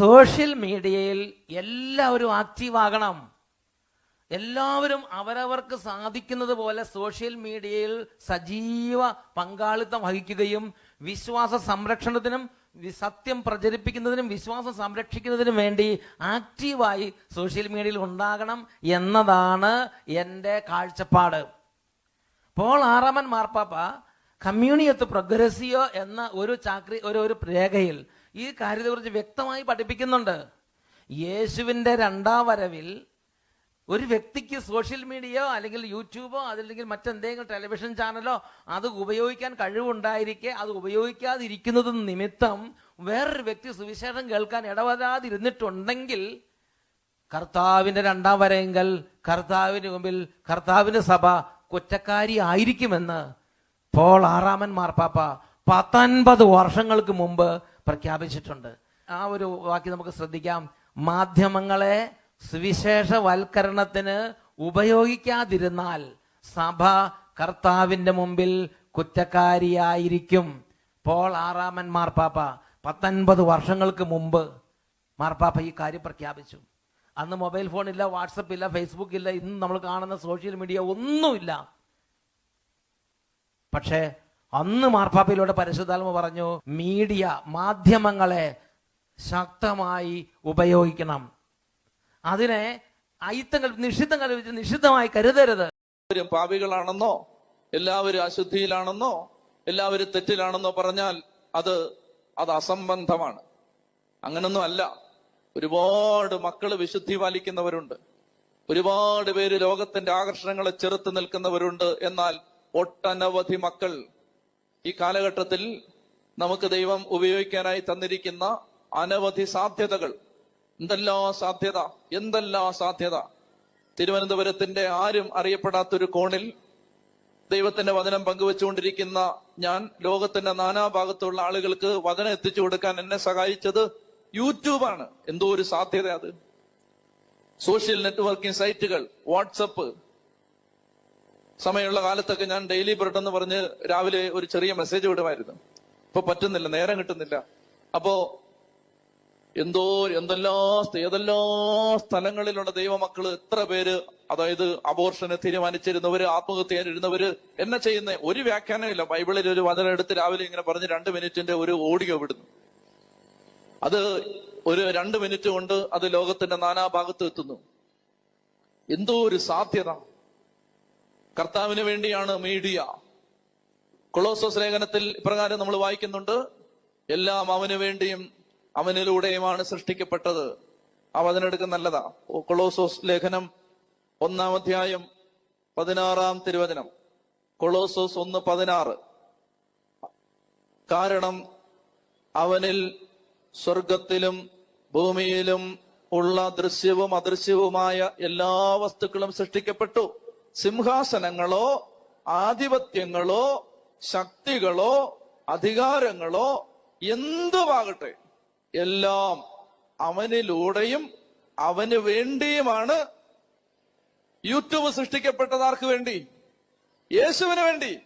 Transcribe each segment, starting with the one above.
Social മീഡിയയിൽ എല്ലാവരും active ആകണം എല്ലാവരും അവരവർക്ക് സാധിക്കുന്നത് പോലെ സോഷ്യൽ മീഡിയയിൽ സജീവ പങ്കാളിത്തം വഹിക്കുകയും വിശ്വാസ സംരക്ഷണത്തിനും സത്യം പ്രചരിപ്പിക്കുന്നതിനും വിശ്വാസം സംരക്ഷിക്കുന്നതിനും വേണ്ടി ആക്റ്റീവായി സോഷ്യൽ മീഡിയയിൽ ഉണ്ടാകണം എന്നതാണ് എന്റെ കാഴ്ചപ്പാട്. പോൾ ആറാമൻ മാർപ്പാപ്പ കമ്മ്യൂണിയത്ത് പ്രൊഗ്രസിയോ എന്ന ഒരു ചാക്രി ഒരു ഒരു രേഖയിൽ ഈ കാര്യത്തെക്കുറിച്ച് വ്യക്തമായി പഠിപ്പിക്കുന്നുണ്ട്. യേശുവിന്റെ രണ്ടാം വരവിൽ ഒരു വ്യക്തിക്ക് സോഷ്യൽ മീഡിയയോ അല്ലെങ്കിൽ യൂട്യൂബോ അതല്ലെങ്കിൽ മറ്റെന്തെങ്കിലും ടെലിവിഷൻ ചാനലോ അത് ഉപയോഗിക്കാൻ കഴിവുണ്ടായിരിക്കെ അത് ഉപയോഗിക്കാതിരിക്കുന്നത് നിമിത്തം വേറൊരു വ്യക്തി സുവിശേഷം കേൾക്കാൻ ഇടവരാതിരുന്നിട്ടുണ്ടെങ്കിൽ കർത്താവിന്റെ രണ്ടാം വരയെങ്കൽ കർത്താവിന് മുമ്പിൽ കർത്താവിന്റെ സഭ കുറ്റക്കാരി ആയിരിക്കുമെന്ന് പോൾ ആറാമൻ മാർപ്പാപ്പ പത്തൊൻപത് വർഷങ്ങൾക്ക് മുമ്പ് പ്രഖ്യാപിച്ചിട്ടുണ്ട്. ആ ഒരു വാക്യം നമുക്ക് ശ്രദ്ധിക്കാം. മാധ്യമങ്ങളെ സുവിശേഷവൽക്കരണത്തിന് ഉപയോഗിക്കാതിരുന്നാൽ സഭ കർത്താവിന്റെ മുമ്പിൽ കുറ്റക്കാരിയായിരിക്കും. പോൾ ആറാമൻ മാർപ്പാപ്പ പത്തൊൻപത് വർഷങ്ങൾക്ക് മുമ്പ് മാർപ്പാപ്പ ഈ കാര്യം പ്രഖ്യാപിച്ചു. അന്ന് മൊബൈൽ ഫോൺ ഇല്ല വാട്സപ്പ് ഇല്ല ഫേസ്ബുക്ക് ഇല്ല ഇന്ന് നമ്മൾ കാണുന്ന സോഷ്യൽ മീഡിയ ഒന്നുമില്ല. പക്ഷേ അന്ന് മാർപ്പാപ്പയിലൂടെ പരിശുദ്ധാത്മ പറഞ്ഞു മീഡിയ മാധ്യമങ്ങളെ ശക്തമായി ഉപയോഗിക്കണം. അതിനെ അയിത്തങ്ങൾ നിഷിദ്ധം കൽപ്പിച്ച് നിഷിദ്ധമായി കരുതരുത്. പാപികളാണെന്നോ എല്ലാവരും അശുദ്ധിയിലാണെന്നോ എല്ലാവരും തെറ്റിലാണെന്നോ പറഞ്ഞാൽ അത് അത് അസംബന്ധമാണ്. അങ്ങനൊന്നും അല്ല. ഒരുപാട് മക്കൾ വിശുദ്ധി പാലിക്കുന്നവരുണ്ട്. ഒരുപാട് പേര് ലോകത്തിന്റെ ആകർഷണങ്ങളെ ചെറുത്ത് നിൽക്കുന്നവരുണ്ട്. എന്നാൽ ഒട്ടനവധി മക്കൾ ഈ കാലഘട്ടത്തിൽ നമുക്ക് ദൈവം ഉപയോഗിക്കാനായി തന്നിരിക്കുന്ന അനവധി സാധ്യതകൾ. എന്തെല്ലാം സാധ്യത? എന്തെല്ലാം സാധ്യത? തിരുവനന്തപുരത്തിന്റെ ആരും അറിയപ്പെടാത്തൊരു കോണിൽ ദൈവത്തിന്റെ വചനം പങ്കുവെച്ചുകൊണ്ടിരിക്കുന്ന ഞാൻ ലോകത്തിന്റെ നാനാഭാഗത്തുള്ള ആളുകൾക്ക് വചനം എത്തിച്ചു കൊടുക്കാൻ എന്നെ സഹായിച്ചത് യൂട്യൂബാണ്. എന്തോ ഒരു സാധ്യത അത്. സോഷ്യൽ നെറ്റ്വർക്കിംഗ് സൈറ്റുകൾ വാട്സപ്പ് സമയമുള്ള കാലത്തൊക്കെ ഞാൻ ഡെയിലി ബ്രെഡ് എന്ന് പറഞ്ഞ് രാവിലെ ഒരു ചെറിയ മെസ്സേജ് വിടുമായിരുന്നു. ഇപ്പൊ പറ്റുന്നില്ല നേരം കിട്ടുന്നില്ല. അപ്പോ എന്തോ എന്തെല്ലാം ഏതെല്ലാ സ്ഥലങ്ങളിലുള്ള ദൈവമക്കൾ എത്ര പേര് അതായത് അബോർഷനെ തീരുമാനിച്ചിരുന്നവര് ആത്മഹത്യ ഇരുന്നവര് എന്നെ ചെയ്യുന്ന? ഒരു വ്യാഖ്യാനമില്ല ബൈബിളിൽ ഒരു വചനം എടുത്ത് രാവിലെ ഇങ്ങനെ പറഞ്ഞ് രണ്ട് മിനിറ്റിന്റെ ഒരു ഓഡിയോ വിടുന്നു. അത് ഒരു രണ്ട് മിനിറ്റ് കൊണ്ട് അത് ലോകത്തിന്റെ നാനാഭാഗത്ത് എത്തുന്നു. എന്തോ ഒരു സാധ്യത. കർത്താവിന് വേണ്ടിയാണ് മീഡിയ. കൊളോസോസ് ലേഖനത്തിൽ ഇപ്രകാരം നമ്മൾ വായിക്കുന്നുണ്ട്. എല്ലാം അവന് വേണ്ടിയും അവനിലൂടെയുമാണ് സൃഷ്ടിക്കപ്പെട്ടത്. ആ വചനെടുക്ക നല്ലതാ. കൊളോസോസ് ലേഖനം ഒന്നാം അധ്യായം പതിനാറാം തിരുവചനം. കൊളോസോസ് ഒന്ന് പതിനാറ്. കാരണം അവനിൽ സ്വർഗത്തിലും ഭൂമിയിലും ഉള്ള ദൃശ്യവും അദൃശ്യവുമായ എല്ലാ വസ്തുക്കളും സൃഷ്ടിക്കപ്പെട്ടു. സിംഹാസനങ്ങളോ ആധിപത്യങ്ങളോ ശക്തികളോ അധികാരങ്ങളോ എന്തുമാകട്ടെ എല്ലാം അവനിലൂടെയും അവന് വേണ്ടിയുമാണ് യൂട്യൂബ് സൃഷ്ടിക്കപ്പെട്ടത് ആർക്ക് വേണ്ടി? യേശുവിന് വേണ്ടി.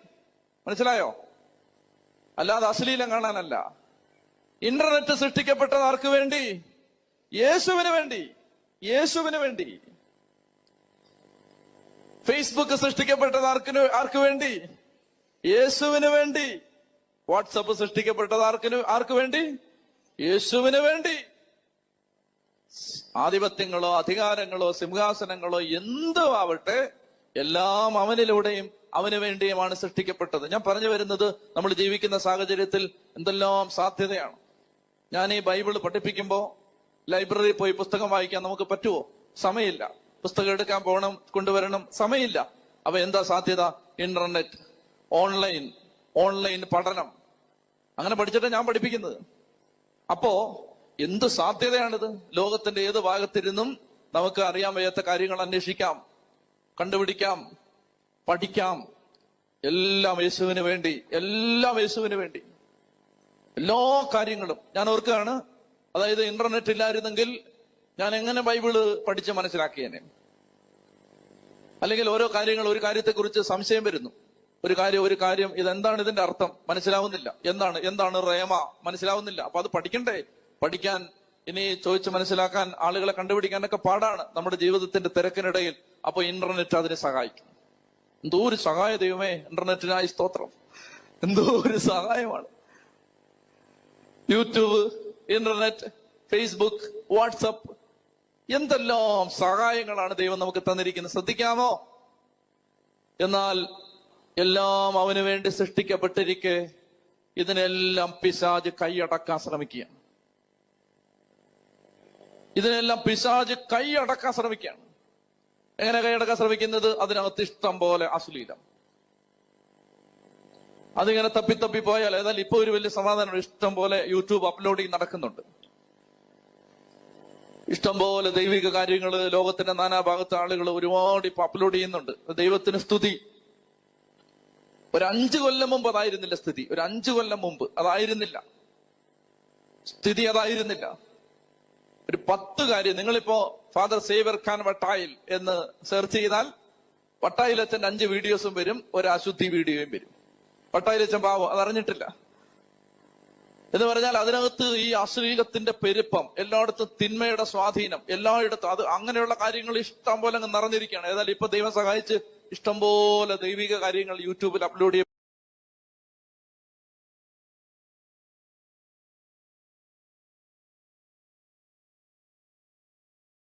മനസ്സിലായോ? അല്ലാതെ അശ്ലീലം കാണാനല്ല. ഇന്റർനെറ്റ് സൃഷ്ടിക്കപ്പെട്ടത് ആർക്ക് വേണ്ടി? യേശുവിന് വേണ്ടി. യേശുവിന് വേണ്ടി. ഫേസ്ബുക്ക് സൃഷ്ടിക്കപ്പെട്ടത് ആർക്കിന് ആർക്ക് വേണ്ടി? യേശുവിന് വേണ്ടി. വാട്സപ്പ് സൃഷ്ടിക്കപ്പെട്ടത് ആർക്കിന് ആർക്ക് വേണ്ടി? യേശുവിന് വേണ്ടി. ആധിപത്യങ്ങളോ അധികാരങ്ങളോ സിംഹാസനങ്ങളോ എന്തോ ആവട്ടെ എല്ലാം അവനിലൂടെയും അവന് വേണ്ടിയുമാണ് സൃഷ്ടിക്കപ്പെട്ടത്. ഞാൻ പറഞ്ഞു വരുന്നത് നമ്മൾ ജീവിക്കുന്ന സാഹചര്യത്തിൽ എന്തെല്ലാം സാധ്യതയാണ്. ഞാൻ ഈ ബൈബിൾ പഠിപ്പിക്കുമ്പോൾ ലൈബ്രറിയിൽ പോയി പുസ്തകം വായിക്കാൻ നമുക്ക് പറ്റുമോ സമയമില്ല. പുസ്തകം എടുക്കാൻ പോകണം കൊണ്ടുവരണം സമയമില്ല. അപ്പൊ എന്താ സാധ്യത? ഇന്റർനെറ്റ് ഓൺലൈൻ ഓൺലൈൻ പഠനം. അങ്ങനെ പഠിച്ചിട്ട് ഞാൻ പഠിപ്പിക്കുന്നത്. അപ്പോ എന്ത് സാധ്യതയാണിത്? ലോകത്തിന്റെ ഏത് ഭാഗത്തിരുന്നും നമുക്ക് അറിയാൻ വയ്യാത്ത കാര്യങ്ങൾ അന്വേഷിക്കാം കണ്ടുപിടിക്കാം പഠിക്കാം. എല്ലാം യേശുവിന് വേണ്ടി എല്ലാം യേശുവിന് വേണ്ടി. എല്ലാ കാര്യങ്ങളും. ഞാൻ ഓർക്കുകയാണ് അതായത് ഇന്റർനെറ്റ് ഇല്ലായിരുന്നെങ്കിൽ ഞാൻ എങ്ങനെ ബൈബിൾ പഠിച്ച് മനസ്സിലാക്കിയേനെ? അല്ലെങ്കിൽ ഓരോ കാര്യങ്ങൾ ഒരു കാര്യത്തെക്കുറിച്ച് സംശയം വരുന്നു. ഒരു കാര്യം ഒരു കാര്യം ഇതെന്താണ് ഇതിന്റെ അർത്ഥം? മനസ്സിലാവുന്നില്ല. എന്താണ്? എന്താണ് റേമ? മനസ്സിലാവുന്നില്ല. അപ്പൊ അത് പഠിക്കണ്ടേ? പഠിക്കാൻ ഇനി ചോദിച്ച് മനസ്സിലാക്കാൻ ആളുകളെ കണ്ടുപിടിക്കാനൊക്കെ പാടാണ് നമ്മുടെ ജീവിതത്തിന്റെ തിരക്കിനിടയിൽ. അപ്പൊ ഇന്റർനെറ്റ് അതിനെ സഹായിക്കും. എന്തോ ഒരു സഹായ ദൈവമേ ഇന്റർനെറ്റിനായി സ്തോത്രം. എന്തോ ഒരു സഹായമാണ്. യൂട്യൂബ് ഇന്റർനെറ്റ് ഫേസ്ബുക്ക് വാട്സപ്പ് എന്തെല്ലാം സഹായങ്ങളാണ് ദൈവം നമുക്ക് തന്നിരിക്കുന്നത്? ശ്രദ്ധിക്കാമോ? എന്നാൽ എല്ലാം അവന് വേണ്ടി സൃഷ്ടിക്കപ്പെട്ടിരിക്കെ ഇതിനെല്ലാം പിശാജ് കൈയടക്കാൻ ശ്രമിക്കുകയാണ്. ഇതിനെല്ലാം പിശാജ് കൈയടക്കാൻ ശ്രമിക്കുകയാണ്. എങ്ങനെ കൈയടക്കാൻ ശ്രമിക്കുന്നത്? അതിനകത്ത് ഇഷ്ടം പോലെ അശ്ലീലം. അതിങ്ങനെ തപ്പി തപ്പി പോയാൽ ഏതായാലും ഇപ്പൊ ഒരു വലിയ സമാധാനം ഇഷ്ടം പോലെ യൂട്യൂബ് അപ്ലോഡിങ് നടക്കുന്നുണ്ട്. ഇഷ്ടം പോലെ ദൈവിക കാര്യങ്ങൾ ലോകത്തിന്റെ നാനാഭാഗത്തെ ആളുകൾ ഒരുപാട് ഇപ്പൊ അപ്ലോഡ് ചെയ്യുന്നുണ്ട്. ദൈവത്തിന് സ്തുതി. ഒരു അഞ്ചു കൊല്ലം മുമ്പ് അതായിരുന്നില്ല സ്ഥിതി. ഒരു അഞ്ചു കൊല്ലം മുമ്പ് അതായിരുന്നില്ല. സ്ഥിതി അതായിരുന്നില്ല. ഒരു പത്ത് കാര്യം. നിങ്ങളിപ്പോ ഫാദർ സേവർ ഖാൻ വട്ടായിൽ എന്ന് സെർച്ച് ചെയ്താൽ വട്ടായിലച്ഛൻ അഞ്ച് വീഡിയോസും വരും ഒരു അശുദ്ധി വീഡിയോയും വരും. വട്ടായിലച്ഛൻ പാവം അതറിഞ്ഞിട്ടില്ല. എന്ന് പറഞ്ഞാൽ അതിനകത്ത് ഈ അശ്ലീലത്തിന്റെ പെരുപ്പം എല്ലായിടത്തും തിന്മയുടെ സ്വാധീനം എല്ലായിടത്തും അത് അങ്ങനെയുള്ള കാര്യങ്ങൾ ഇഷ്ടം പോലെ അങ്ങ് നിറഞ്ഞിരിക്കുകയാണ്. ഏതായാലും ഇപ്പൊ ദൈവം സഹായിച്ച് ഇഷ്ടംപോലെ ദൈവിക കാര്യങ്ങൾ യൂട്യൂബിൽ അപ്ലോഡ് ചെയ്യും